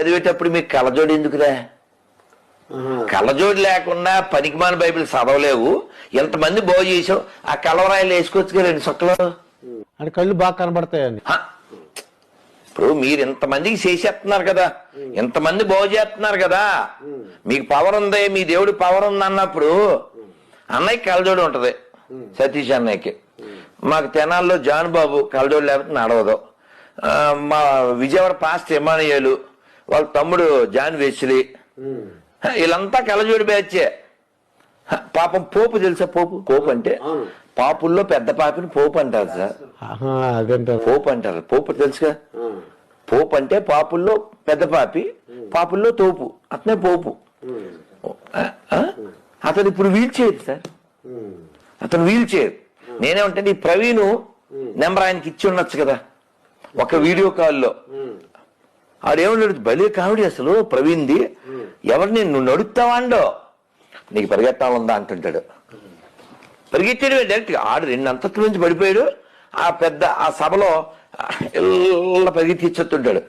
చదివేటప్పుడు మీకు కళ్ళజోడు ఎందుకురా. కళ్ళజోడు లేకుండా పనికిమాల బైబిల్ చదవలేవు. ఎంతమంది బాగు చేసావు? ఆ కలవరాయిలు వేసుకోవచ్చు రెండు సొక్కలు? అంటే కళ్ళు బాగా కనబడతాయని? ఇప్పుడు మీరు ఇంతమందికి చేసేస్తున్నారు కదా. ఇంతమంది బాగు చేస్తున్నారు కదా. మీకు పవర్ ఉంది మీ దేవుడి పవర్ ఉంది అన్నప్పుడు అన్నయ్య కళ్ళజోడు ఉంటది సతీష్ అన్నయ్యకి. మాకు తెనాల్లో జాన్ బాబు కళ్ళజోడు లేకపోతే నడవదు. మా విజయవాడ పాస్ట్ ఎమానియలు వాళ్ళ తమ్ముడు జాన్ వెస్లీ. వీళ్ళంతా కళ్ళజోడు బ్యాచే. పాపం పోపు తెలుసా పోపు? పోపు అంటే. పాపుల్లో పెద్ద పాపిని పోపు అంటారు సార్. పోపు అంటారు. పోపు తెలుసుగా. పోపు అంటే పాపుల్లో పెద్ద పాపి పాపుల్లో తోపు. అతనే పోపు? అతను ఇప్పుడు వీల్ చైర్ సార్. అతను వీల్ చైర్. నేనేమంటే ఈ ప్రవీణ్ నెంబర్ ఆయనకి ఇచ్చి ఉండొచ్చు కదా. ఒక వీడియో కాల్లో. ఆడేమన్నాడు భలే కామెడీ అసలు ప్రవీణ్ది. ఎవరిని నువ్వు నడుస్తావాండో నీకు నీకు పరిగెత్తాలందా అంటుంటాడు. పరిగెత్తాడు డైరెక్ట్ ఆడు రెండు అంతస్తుల నుంచి పడిపోయాడు. ఆ పెద్ద ఆ సభలో ఇళ్ళ పరిగెత్తి ఇచ్చేస్తుంటాడు.